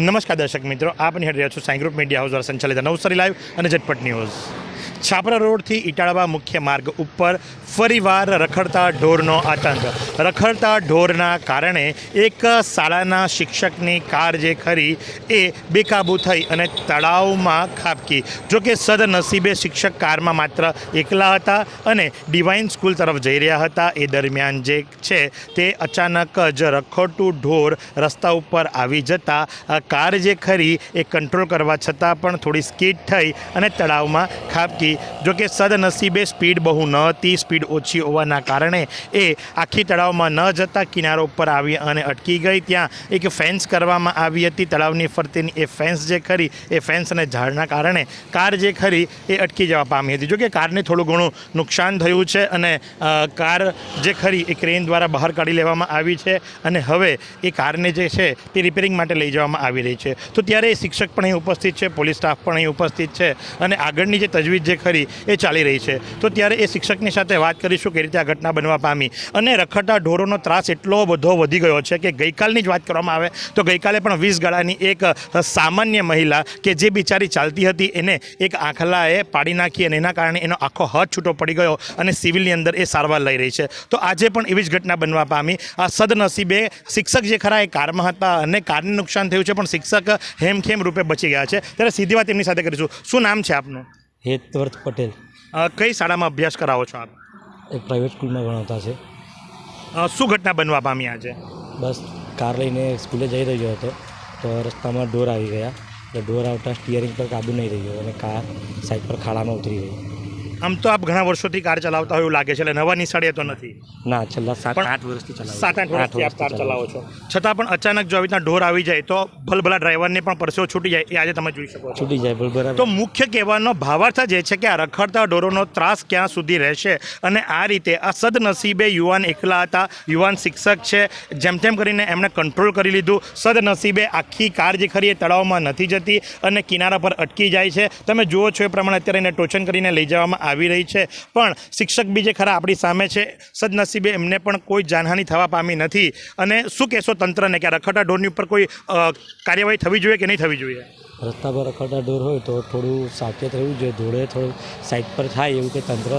નમસ્કાર દર્શક મિત્રો, આપની નિહાળી રહ્યા છો સાંઈ ગ્રુપ મીડિયા હાઉસ દ્વારા સંચાલિત નવસારી લાઈવ અને ઝટપટ ન્યૂઝ છાપરા રોડથી ઇટાળવા મુખ્ય માર્ગ ઉપર ફરીવાર રખડતા ઢોરનો આતંક. રખડતા ઢોરના કારણે એક શાળાના શિક્ષકની કાર જે ખરી એ બેકાબૂ થઈ અને તળાવમાં ખાબકી. જોકે સદનસીબે શિક્ષક કારમાં માત્ર એકલા હતા અને ડિવાઇન સ્કૂલ તરફ જઈ રહ્યા હતા. એ દરમિયાન જે છે તે અચાનક જ રખડતું ઢોર રસ્તા ઉપર આવી જતાં કાર જે ખરી એ કંટ્રોલ કરવા છતાં પણ થોડી સ્કીડ થઈ અને તળાવમાં ખાબકી જો કે સદનસીબે સ્પીડ બહુ ન હતી, સ્પીડ ઓછી હોવાના કારણે એ આખી તળાવમાં ન જતાં કિનારો ઉપર આવી અને અટકી ગઈ. ત્યાં એક ફેન્સ કરવામાં આવી હતી. તળાવની ફરતીની એ ફેન્સ જે ખરી, એ ફેન્સ અને ઝાડના કારણે કાર જે ખરી, એ અટકી જવા પામી હતી. જો કે કારને થોડું ઘણું નુકસાન થયું છે અને કાર જે ખરી, એ ક્રેન દ્વારા બહાર કાઢી લેવામાં આવી છે અને હવે એ કારને જે છે, તે રિપેરિંગ માટે લઈ જવામાં આવી રહી છે. તો ત્યારે એ શિક્ષક પણ અહીં ઉપસ્થિત છે, પોલીસ સ્ટાફ પણ અહીં ઉપસ્થિત છે અને આગળની જે તજવીજ જે ખરી એ ચાલી રહી છે. તો ત્યારે એ શિક્ષકની સાથે વાત કરીશું કે રીતે આ ઘટના બનવા પામી. અને રખડતા ઢોરોનો ત્રાસ એટલો બધો વધી ગયો છે કે ગઈકાલની જ વાત કરવામાં આવે, તો ગઈકાલે પણ વીસ ગાળાની એક સામાન્ય મહિલા કે જે બિચારી ચાલતી હતી એને એક આંખલાએ પાડી નાખી અને એના કારણે એનો આખો હાથ છૂટો પડી ગયો અને સિવિલની અંદર એ સારવાર લઈ રહી છે. તો આજે પણ એવી જ ઘટના બનવા પામી. આ સદનસીબે શિક્ષક જે ખરા એ કારમાં હતા અને કારને નુકસાન થયું છે, પણ શિક્ષક હેમખેમ રૂપે બચી ગયા છે. ત્યારે સીધી વાત એમની સાથે કરીશું. શું નામ છે આપનું? હેતવર્થ પટેલ. અ, કઈ શાળામાં અભ્યાસ કરાવો છો આપ? એક પ્રાઇવેટ સ્કૂલમાં ભણાવતા છે. અ, શું ઘટના બનવા પામી આજે? બસ કાર લઈને સ્કૂલે જઈ રહ્યો હતો તો રસ્તામાં ઢોર આવી ગયા. એટલે ઢોર આવતા સ્ટિયરિંગ પર કાબુ નહીં રહ્યો અને કાર સાઈડ પર ખાડામાં ઉતરી ગઈ. આમ તો આપ ઘણા વર્ષોથી કાર ચલાવતા હોય એવું લાગે છે એટલે નવા નિશાળીએ તો નથી. ના છેલ્લા સાત આઠ વર્ષથી ચલાવું સાત આઠ વર્ષથી આપ કાર ચલાવો છો. છતાં પણ અચાનક જો આવી રીતના ઢોર આવી જાય તો ભલભલા ડ્રાઈવરને પણ પરસેવો છૂટી જાય એ આજે તમે જોઈ શકો છો. છૂટી જાય બરાબર તો મુખ્ય કહેવાનો ભાવાર્થ જે છે કે આ રખડતા ઢોરોનો ત્રાસ ક્યાં સુધી રહેશે? અને આ રીતે આ સદનસીબે યુવાન એકલા હતા યુવાન શિક્ષક છે જેમ તેમ કરીને એમણે કંટ્રોલ કરી લીધું. સદનસીબે આખી કાર જે ખરી એ તળાવમાં નથી જતી અને કિનારા પર અટકી જાય છે. તમે જુઓ છો એ પ્રમાણે અત્યારે એને ટોચન કરીને લઈ જવામાં આવી રહી છે. પણ શિક્ષક બી જે ખરા આપણી સામે છે, સદનસીબે એમને પણ કોઈ જાનહાનિ થવા પામી નથી. અને શું કહેશો તંત્રને કે રખડતા ઢોરની ઉપર કોઈ કાર્યવાહી થવી જોઈએ કે નહીં થવી જોઈએ? રસ્તા પર રખડતા ઢોર હોય તો થોડું સાવચેત રહેવું જોઈએ. ઢોળે થોડું સાઈડ પર થાય એવું કે તંત્ર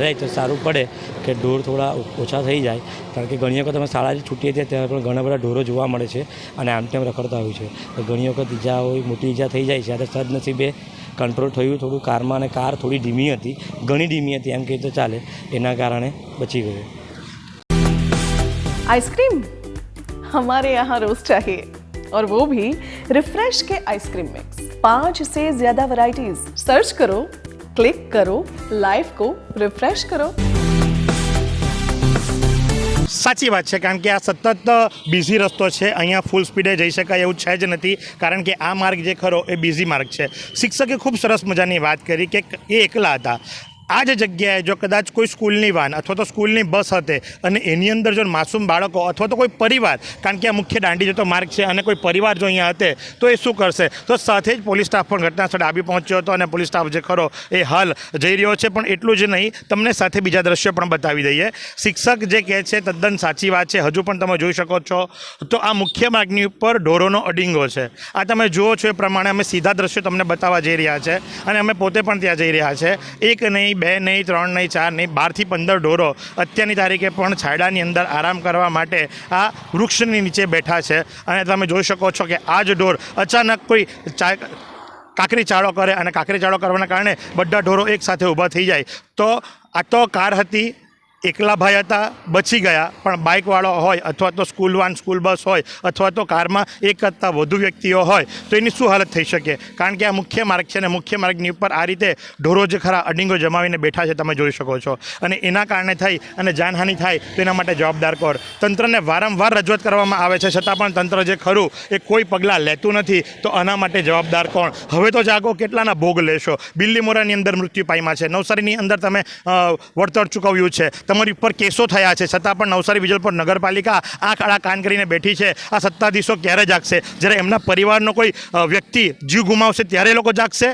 રહે તો સારું પડે કે ઢોર થોડા ઓછા થઈ જાય. કારણ કે ઘણી વખત અમે શાળાથી છૂટીએ છીએ ત્યારે પણ ઘણા બધા ઢોરો જોવા મળે છે અને આમ તેમ રખડતા હોય છે. ઘણી વખત ઈજા હોય, મોટી ઈજા થઈ જાય છે. ત્યારે સદનસીબે કંટ્રોલ થયું થોડું કારમાં અને કાર થોડી ધીમી હતી ઘણી ધીમી હતી એમ કહીએ તો ચાલે એના કારણે બચી ગયો आइसक्रीम हमारे यहाँ रोज चाहिए और वो भी रिफ्रेश के आइसक्रीम मिक्स पांच से ज्यादा वैरायटीज सर्च करो क्लिक करो लाइफ को रिफ्रेश करो સાચી વાત છે, કારણ કે આ સતત બિઝી રસ્તો છે, અહીંયા ફૂલ સ્પીડે જઈ શકાય એવું છે જ નથી, કારણ કે આ માર્ગ જે ખરો એ બિઝી માર્ગ છે. શિક્ષકે ખૂબ સરસ મજાની વાત કરી કે એ એકલા હતા. આ જ જગ્યાએ જો કદાચ કોઈ સ્કૂલની વાન અથવા તો સ્કૂલની બસ હતે અને એની અંદર જો માસૂમ બાળકો અથવા તો કોઈ પરિવાર, કારણ કે આ મુખ્ય દાંડી જતો માર્ગ છે અને કોઈ પરિવાર જો અહીંયા હતે, તો એ શું કરશે? તો સાથે જ પોલીસ સ્ટાફ પણ ઘટના સ્થળે આવી પહોંચ્યો હતો અને પોલીસ સ્ટાફ જે ખરો એ હાલ જઈ રહ્યો છે, પણ એટલું જ નહીં, તમને સાથે બીજા દ્રશ્યો પણ બતાવી દઈએ. શિક્ષક જે કહે છે, તદ્દન સાચી વાત છે, હજુ પણ તમે જોઈ શકો છો. તો આ મુખ્ય માર્ગની ઉપર ઢોરોનો અડિંગો છે. આ તમે જુઓ છો એ પ્રમાણે અમે સીધા દ્રશ્યો તમને બતાવવા જઈ રહ્યા છે અને અમે પોતે પણ ત્યાં જઈ રહ્યા છે. એક નહીં બે નહીં, ત્રણ નહીં, ચાર નહીં, બારથી પંદર ઢોરો અત્યારની તારીખે પણ છાયડાની અંદર આરામ કરવા માટે આ વૃક્ષની નીચે બેઠા છે. અને તમે જોઈ શકો છો કે આ જ ઢોર અચાનક કોઈ કાકરી ચાળો કરે અને કાકરી ચાળો કરવાના કારણે બધા ઢોરો એક સાથે ઊભા થઈ જાય. તો આ તો કાર હતી એકલા ભાઈ હતા, બચી ગયા. પણ બાઇકવાળો હોય અથવા તો સ્કૂલ વાન, સ્કૂલ બસ હોય અથવા તો કારમાં એક કરતાં વધુ વ્યક્તિઓ હોય, તો એની શું હાલત થઈ શકે? કારણ કે આ મુખ્ય માર્ગ છે અને મુખ્ય માર્ગની ઉપર આ રીતે ઢોરો જ ખરા અડિંગો જમાવીને બેઠા છે તમે જોઈ શકો છો. અને એના કારણે થઈ અને જાનહાનિ થાય, તો એના માટે જવાબદાર કોણ? તંત્રને વારંવાર રજૂઆત કરવામાં આવે છે, છતાં પણ તંત્ર જે ખરું એ કોઈ પગલાં લેતું નથી, તો આના માટે જવાબદાર કોણ? હવે તો જાગો, કેટલાના ભોગ લેશો? બિલ્લીમોરાની અંદર મૃત્યુ પામ્યા છે. નવસારીની અંદર તમે વળતર ચૂકવ્યું છે. તમારી ઉપર કેસો થયા છે. છતાં પણ નવસારી વિજલપુર નગરપાલિકા આ કાળા કાન કરીને બેઠી છે. આ સત્તાધીશો ક્યારે જાગશે? જ્યારે એમના પરિવારનો કોઈ વ્યક્તિ જીવ ગુમાવશે ત્યારે લોકો જાગશે?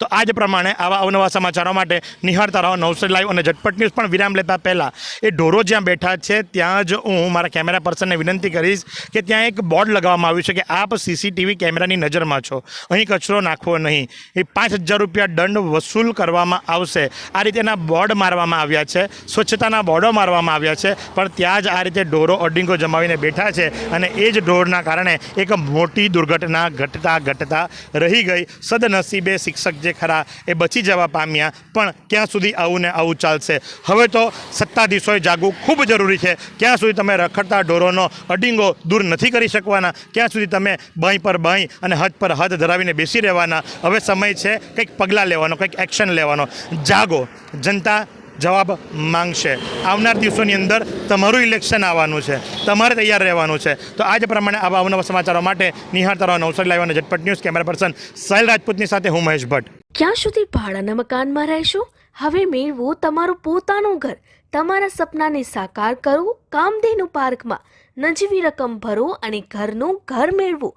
તો આ જ પ્રમાણે આવા અવનવા સમાચારો માટે નિહાળતા રહો નવસરી લાઈવ અને ઝટપટ ન્યૂઝ. પણ વિરામ લેતા પહેલાં એ ઢોરો જ્યાં બેઠા છે, ત્યાં જ હું મારા કેમેરા પર્સનને વિનંતી કરીશ કે ત્યાં એક બોર્ડ લગાવવામાં આવ્યું છે કે આપ સીસીટીવી કેમેરાની નજરમાં છો. અહીં કચરો નાખવો નહીં. એ પાંચ હજાર રૂપિયા દંડ વસૂલ કરવામાં આવશે. આ રીતેના બોર્ડ મારવામાં આવ્યા છે. સ્વચ્છતાના બોર્ડો મારવામાં આવ્યા છે. પણ ત્યાં જ આ રીતે ઢોરો અડિંગો જમાવીને બેઠા છે અને એ જ ઢોરના કારણે એક મોટી દુર્ઘટના ઘટતા ઘટતા રહી ગઈ. સદનસીબે શિક્ષક જે ખરા એ બચી જવા પામ્યા, પણ ક્યાં સુધી આવું ને આવું ચાલશે? હવે તો સત્તાધીશોએ જાગવું ખૂબ જરૂરી છે. ક્યાં સુધી તમે રખડતા ઢોરોનો અડિંગો દૂર નથી કરી શકવાના? ક્યાં સુધી તમે બાંય પર બાંય અને હદ પર હદ ધરાવીને બેસી રહેવાના? હવે સમય છે કંઈક પગલાં લેવાનો, કંઈક એક્શન લેવાનો. જાગો. જનતા જવાબ માંગશે. આવનાર દિવસોની અંદર તમારું ઇલેક્શન આવવાનું છે. તમારે તૈયાર રહેવાનું છે. તો આજ પ્રમાણે આવા અવનવા સમાચારો માટે નિહાળતા રહો નવસારી લાઈવ અને ઝટપટ ન્યૂઝ કેમેરા પર્સન સાહિલ રાજપૂતની સાથે હું મહેશ ભટ્ટ. ક્યાં સુધી ભાડાના મકાનમાં રહેશો? હવે મેળવો તમારું પોતાનું ઘર. તમારા સપનાને સાકાર કરો. કામધેનુ પાર્કમાં નજીવી રકમ ભરો અને ઘરનું ઘર મેળવો.